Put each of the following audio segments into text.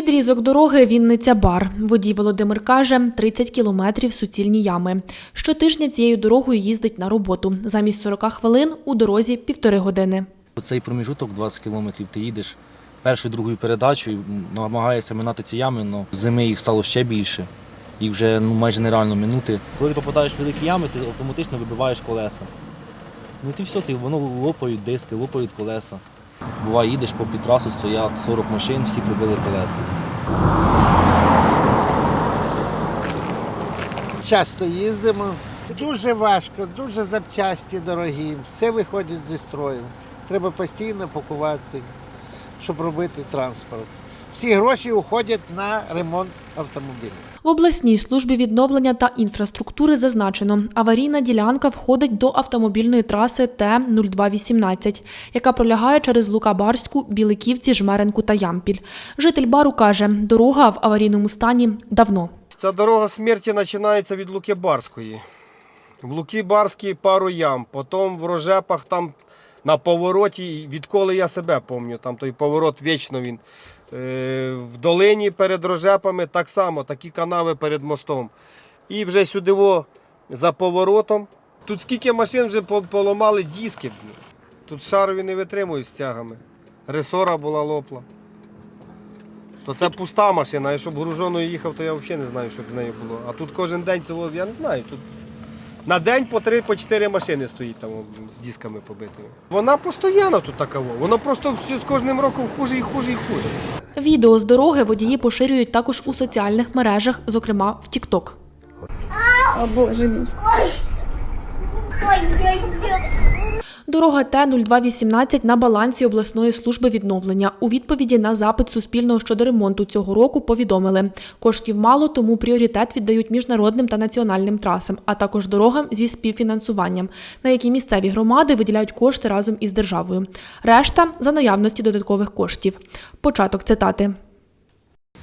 Відрізок дороги Вінниця-Бар. Водій Володимир каже, 30 кілометрів суцільні ями. Щотижня цією дорогою їздить на роботу. Замість 40 хвилин у дорозі півтори години. Цей проміжуток 20 кілометрів ти їдеш першою, другою передачею, намагаєшся минати ці ями, але зими їх стало ще більше. Їх вже ну, майже нереально минути. Коли ти попадаєш в великі ями, ти автоматично вибиваєш колеса. Ну ти все, ти, воно лопають диски, лопають колеса. Буває, їдеш по трасу, стоять 40 машин, всі прибили колеса. Часто їздимо. Дуже важко, дуже запчасті дорогі, все виходить зі строю. Треба постійно пакувати, щоб робити транспорт. Всі гроші уходять на ремонт автомобіля. В обласній службі відновлення та інфраструктури зазначено, аварійна ділянка входить до автомобільної траси Т-0218, яка пролягає через Лука-Барську, Біликівці, Жмеренку та Ямпіль. Житель бару каже, дорога в аварійному стані давно. Ця дорога смерті починається від Луки Барської. В Луки Барській пару ям, потім в Рожепах там на повороті, відколи я себе пам'ятаю, там той поворот вічно він. Е, В долині перед Рожепами так само, такі канави перед мостом. І вже сюди во, за поворотом. Тут скільки машин вже по- поламали диски. Тут шарові не витримують з тягами. Ресора була лопла. То це пуста машина, а щоб гружоною їхав, то я взагалі не знаю, що з нею було. А тут кожен день цього, я не знаю. Тут на день по три, по чотири машини стоїть там з дисками побитими. Вона постійно тут така. во. Вона просто з кожним роком хуже і хуже і хуже. Відео з дороги водії поширюють також у соціальних мережах, зокрема в Тікток. О боже мій. Дорога Т-0218 на балансі обласної служби відновлення. У відповіді на запит Суспільного щодо ремонту цього року повідомили, коштів мало, тому пріоритет віддають міжнародним та національним трасам, а також дорогам зі співфінансуванням, на які місцеві громади виділяють кошти разом із державою. Решта за наявності додаткових коштів. Початок цитати.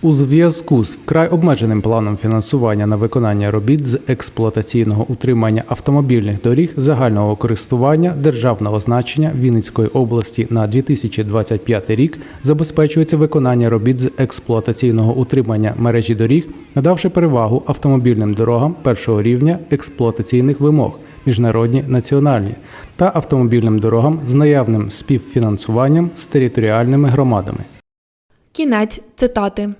У зв'язку з вкрай обмеженим планом фінансування на виконання робіт з експлуатаційного утримання автомобільних доріг загального користування державного значення Вінницької області на 2025 рік забезпечується виконання робіт з експлуатаційного утримання мережі доріг, надавши перевагу автомобільним дорогам першого рівня експлуатаційних вимог міжнародні національні та автомобільним дорогам з наявним співфінансуванням з територіальними громадами. Кінець цитати.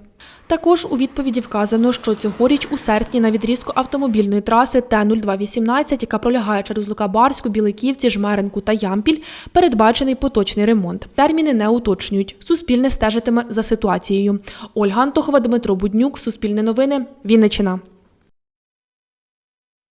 Також у відповіді вказано, що цьогоріч у серпні на відрізку автомобільної траси Т-0218, яка пролягає через Лука-Барську, Біликівці, Жмеренку та Ямпіль, передбачений поточний ремонт. Терміни не уточнюють. Суспільне стежитиме за ситуацією. Ольга Антохова, Дмитро Буднюк, Суспільне новини, Вінниччина.